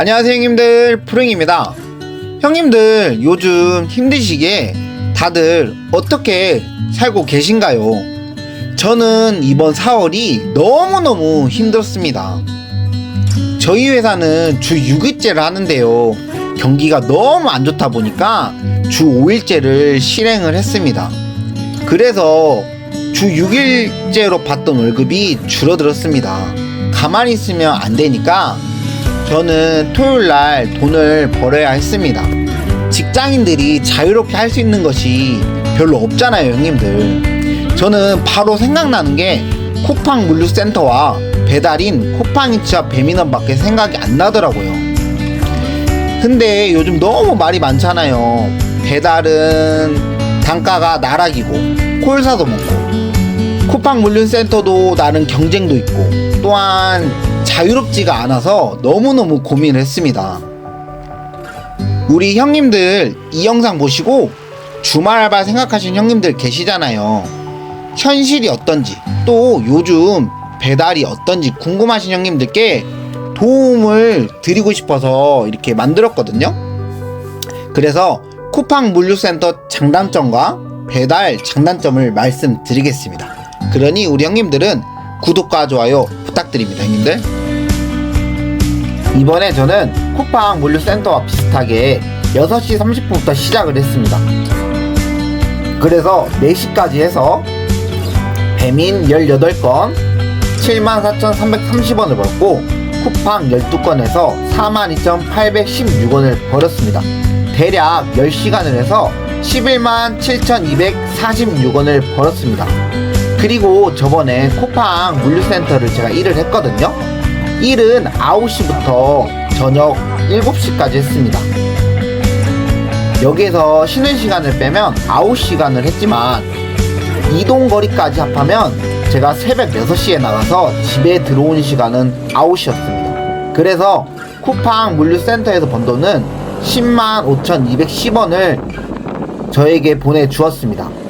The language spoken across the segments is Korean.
안녕하세요 형님들. 푸릉입니다. 형님들 요즘 힘드시게 다들 어떻게 살고 계신가요? 저는 이번 4월이 너무너무 힘들었습니다. 저희 회사는 주 6일제를 하는데요. 경기가 너무 안 좋다 보니까 주 5일제를 실행을 했습니다. 그래서 주 6일제로 받던 월급이 줄어들었습니다. 가만히 있으면 안 되니까 저는 토요일 날 돈을 벌어야 했습니다. 직장인들이 자유롭게 할 수 있는 것이 별로 없잖아요, 형님들. 저는 바로 생각나는 게 쿠팡 물류센터와 배달인 쿠팡이츠와 배민원밖에 생각이 안 나더라고요. 근데 요즘 너무 말이 많잖아요. 배달은 단가가 나락이고 콜사도 먹고 쿠팡 물류센터도 나는 경쟁도 있고 또한 자유롭지가 않아서 너무너무 고민을 했습니다. 우리 형님들 이 영상 보시고 주말 알바 생각하신 형님들 계시잖아요. 현실이 어떤지 또 요즘 배달이 어떤지 궁금하신 형님들께 도움을 드리고 싶어서 이렇게 만들었거든요. 그래서 쿠팡 물류센터 장단점과 배달 장단점을 말씀드리겠습니다. 그러니 우리 형님들은 구독과 좋아요 부탁드립니다, 형님들. 이번에 저는 쿠팡 물류센터와 비슷하게 6시 30분부터 시작을 했습니다. 그래서 4시까지 해서 배민 18건 74,330원을 벌었고 쿠팡 12건에서 42,816원을 벌었습니다. 대략 10시간을 해서 11만 7,246원을 벌었습니다. 그리고 저번에 쿠팡 물류센터를 제가 일을 했거든요. 일은 9시부터 저녁 7시까지 했습니다. 여기에서 쉬는 시간을 빼면 9시간을 했지만 이동 거리까지 합하면 제가 새벽 6시에 나가서 집에 들어온 시간은 9시였습니다. 그래서 쿠팡 물류센터에서 번 돈은 10만 5,210원을 저에게 보내주었습니다.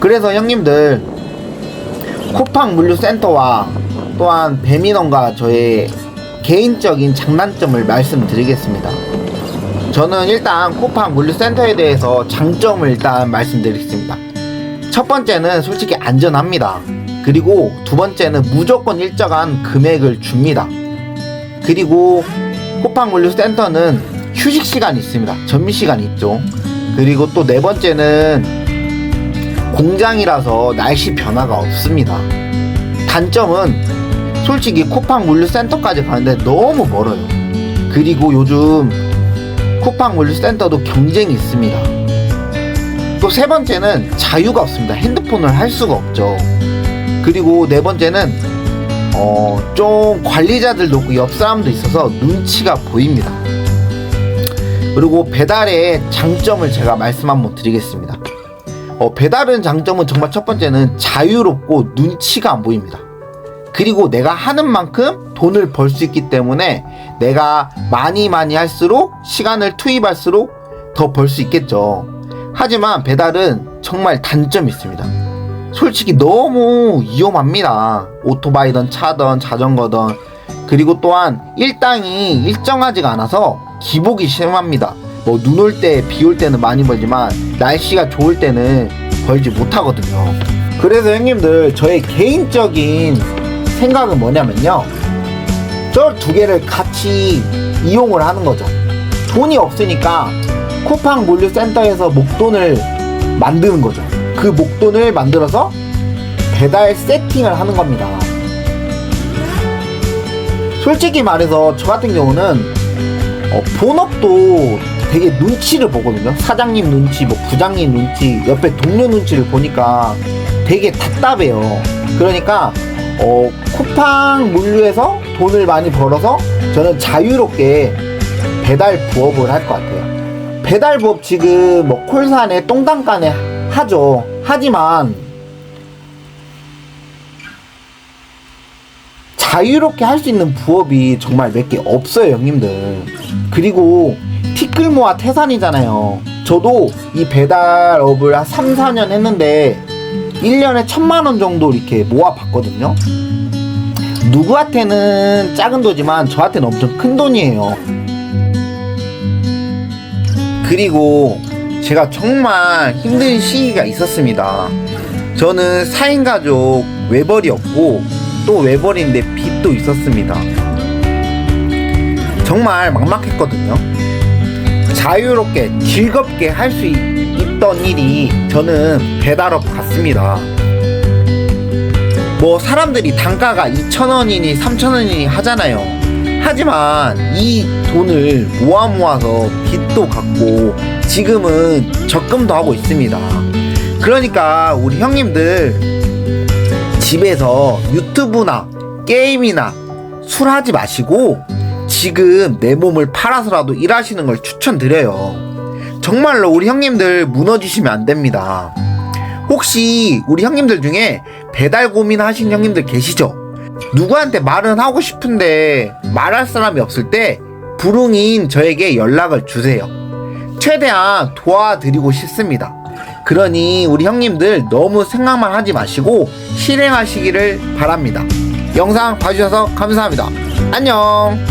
그래서 형님들 쿠팡 물류센터와 또한 배민원과 저의 개인적인 장단점을 말씀드리겠습니다. 저는 일단 쿠팡 물류센터에 대해서 장점을 일단 말씀드리겠습니다. 첫 번째는 솔직히 안전합니다. 그리고 두 번째는 무조건 일정한 금액을 줍니다. 그리고 쿠팡 물류센터는 휴식 시간이 있습니다. 점심 시간이 있죠. 그리고 또 네 번째는 공장이라서 날씨 변화가 없습니다. 단점은 솔직히 쿠팡 물류센터까지 가는데 너무 멀어요. 그리고 요즘 쿠팡 물류센터도 경쟁이 있습니다. 또 세 번째는 자유가 없습니다. 핸드폰을 할 수가 없죠. 그리고 네 번째는 어, 좀 관리자들도 없고 옆 사람도 있어서 눈치가 보입니다. 그리고 배달의 장점을 제가 말씀 한번 드리겠습니다. 어, 배달은 장점은 정말 첫 번째는 자유롭고 눈치가 안 보입니다. 그리고 내가 하는 만큼 돈을 벌 수 있기 때문에 내가 많이 많이 할수록 시간을 투입할수록 더 벌 수 있겠죠. 하지만 배달은 정말 단점이 있습니다. 솔직히 너무 위험합니다. 오토바이든 차든 자전거든. 그리고 또한 일당이 일정하지가 않아서 기복이 심합니다. 뭐 눈 올 때, 비 올 때는 많이 벌지만 날씨가 좋을 때는 벌지 못하거든요. 그래서 형님들 저의 개인적인 생각은 뭐냐면요. 저 두 개를 같이 이용을 하는 거죠. 돈이 없으니까 쿠팡 물류센터에서 목돈을 만드는 거죠. 그 목돈을 만들어서 배달 세팅을 하는 겁니다. 솔직히 말해서 저 같은 경우는 어, 본업도 되게 눈치를 보거든요. 사장님 눈치, 뭐 부장님 눈치, 옆에 동료 눈치를 보니까 되게 답답해요. 그러니까 어, 쿠팡 물류에서 돈을 많이 벌어서 저는 자유롭게 배달 부업을 할 것 같아요. 배달 부업 지금 뭐 콜산에 똥단간에 하죠. 하지만 자유롭게 할 수 있는 부업이 정말 몇 개 없어요, 형님들. 그리고 티끌모아 태산이잖아요. 저도 이 배달업을 한 3, 4년 했는데 1년에 천만 원 정도 이렇게 모아봤거든요. 누구한테는 작은 돈이지만 저한테는 엄청 큰 돈이에요. 그리고 제가 정말 힘든 시기가 있었습니다. 저는 4인 가족 외벌이었고 또 외벌인데 빚도 있었습니다. 정말 막막했거든요. 자유롭게 즐겁게 할 수 있던 일이 저는 배달업 같습니다. 뭐 사람들이 단가가 2,000원이니 3,000원이니 하잖아요. 하지만 이 돈을 모아 모아서 빚도 갚고 지금은 적금도 하고 있습니다. 그러니까 우리 형님들 집에서 유튜브나 게임이나 술 하지 마시고 지금 내 몸을 팔아서라도 일하시는 걸 추천드려요. 정말로 우리 형님들 무너지시면 안 됩니다. 혹시 우리 형님들 중에 배달 고민 하신 형님들 계시죠? 누구한테 말은 하고 싶은데 말할 사람이 없을 때 불응인 저에게 연락을 주세요. 최대한 도와드리고 싶습니다. 그러니 우리 형님들 너무 생각만 하지 마시고 실행하시기를 바랍니다. 영상 봐주셔서 감사합니다. 안녕!